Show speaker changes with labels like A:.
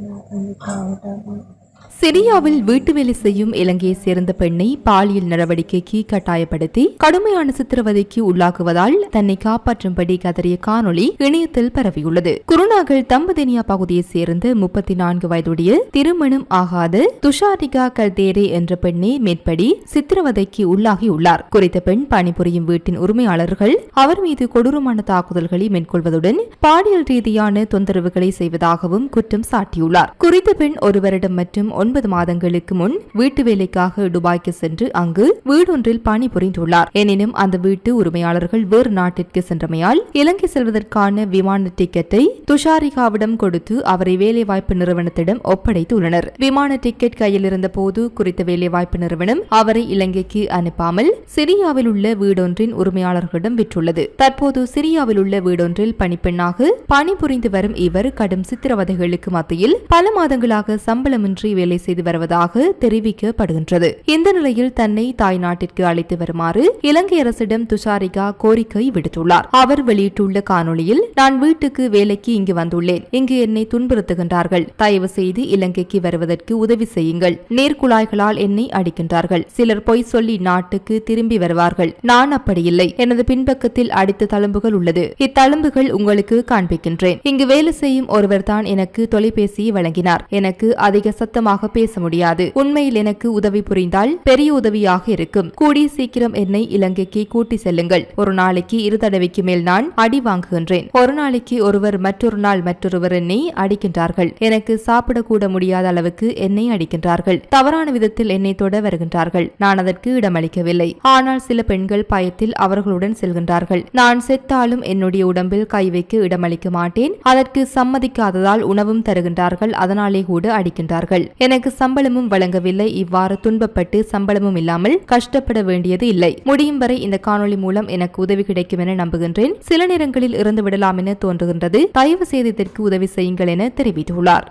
A: Sandal. சிரியாவில் வீட்டு வேலை செய்யும் இலங்கையை சேர்ந்த பெண்ணை பாலியல் நடவடிக்கைக்கு கட்டாயப்படுத்தி கடுமையான சித்திரவதைக்கு உள்ளாக்குவதால் தன்னை காப்பாற்றும்படி கதறிய காணொளி இணையத்தில் பரவியுள்ளது. குருநாகல் தம்பதினியா பகுதியைச் சேர்ந்த முப்பத்தி நான்கு வயதுடைய திருமணம் ஆகாத துஷாரிகா கல்தேரே என்ற பெண்ணை மேற்படி சித்திரவதைக்கு உள்ளாகியுள்ளார். குறித்த பெண் பணிபுரியும் வீட்டின் உரிமையாளர்கள் அவர் மீது கொடூரமான தாக்குதல்களை மேற்கொள்வதுடன் பாலியல் ரீதியான தொந்தரவுகளை செய்வதாகவும் குற்றம் சாட்டியுள்ளார். குறித்த பெண் ஒரு வருடம் மற்றும் ஒன்பது மாதங்களுக்கு முன் வீட்டு வேலைக்காக துபாய்க்கு சென்று அங்கு வீடொன்றில் பணிபுரிந்துள்ளார். எனினும் அந்த வீட்டு உரிமையாளர்கள் வேறு நாட்டிற்கு சென்றமையால் இலங்கை செல்வதற்கான விமான டிக்கெட்டை துஷாரிகாவிடம் கொடுத்து அவரை வேலைவாய்ப்பு நிறுவனத்திடம் ஒப்படைத்துள்ளனர். விமான டிக்கெட் கையில் இருந்த போது குறித்த வேலைவாய்ப்பு நிறுவனம் அவரை இலங்கைக்கு அனுப்பாமல் சிரியாவில் உள்ள வீடொன்றின் உரிமையாளர்களிடம் விற்றுள்ளது. தற்போது சிரியாவில் உள்ள வீடொன்றில் பணிப்பெண்ணாக பணிபுரிந்து வரும் இவர் கடும் சித்திரவதைகளுக்கு மத்தியில் பல மாதங்களாக சம்பளமின்றி வேலை செய்து வருவதாக தெரிவிக்கப்படுகின்றது. இந்த நிலையில் தன்னை தாய் நாட்டிற்கு அழைத்து வருமாறு இலங்கை அரசிடம் துஷாரிகா கோரிக்கை விடுத்துள்ளார். அவர் வெளியிட்டுள்ள காணொளியில் நான் வீட்டுக்கு வேலைக்கு இங்கு வந்துள்ளேன். இங்கு என்னை துன்புறுத்துகின்றார்கள். தயவு செய்து இலங்கைக்கு வருவதற்கு உதவி செய்யுங்கள். நேர்குழாய்களால் என்னை அடிக்கின்றார்கள். சிலர் பொய் சொல்லி நாட்டுக்கு திரும்பி வருவார்கள். நான் அப்படி இல்லை. எனது பின்பக்கத்தில் அடித்த தழும்புகள் உள்ளது. இத்தழும்புகள் உங்களுக்கு காண்பிக்கின்றேன். இங்கு வேலை செய்யும் ஒருவர் தான் எனக்கு தொலைபேசியை வழங்கினார். எனக்கு அதிக சத்தமாக பேச முடியாது. உண்மையில் எனக்கு உதவி புரிந்தால் பெரிய உதவியாக இருக்கும். கூடி சீக்கிரம் என்னை இலங்கைக்கு கூட்டி செல்லுங்கள். ஒரு நாளைக்கு இரு தடவைக்கு மேல் நான் அடி வாங்குகின்றேன். ஒரு நாளைக்கு ஒருவர் மற்றொரு நாள் மற்றொருவர் என்னை அடிக்கின்றார்கள். எனக்கு சாப்பிடக்கூட முடியாத அளவுக்கு என்னை அடிக்கின்றார்கள். தவறான விதத்தில் என்னை தொட வருகின்றார்கள். நான் அதற்கு இடமளிக்கவில்லை. ஆனால் சில பெண்கள் பயத்தில் அவர்களுடன் செல்கின்றார்கள். நான் செத்தாலும் என்னுடைய உடம்பில் கை வைக்க இடமளிக்க மாட்டேன். அதற்கு சம்மதிக்காததால் உணவும் தருகின்றார்கள். அதனாலே கூட அடிக்கின்றார்கள். எனக்கு சம்பளமும் வழங்கவில்லை. இவ்வாறு துன்பப்பட்டு சம்பளமும் இல்லாமல் கஷ்டப்பட வேண்டியது இல்லை. முடியும் வரை இந்த காணொளி மூலம் எனக்கு உதவி கிடைக்கும் என நம்புகின்றேன். சில நேரங்களில் இறந்து விடலாம் என தோன்றுகின்றது. தயவு செய்து இதற்கு உதவி செய்யுங்கள் என தெரிவித்துள்ளார்.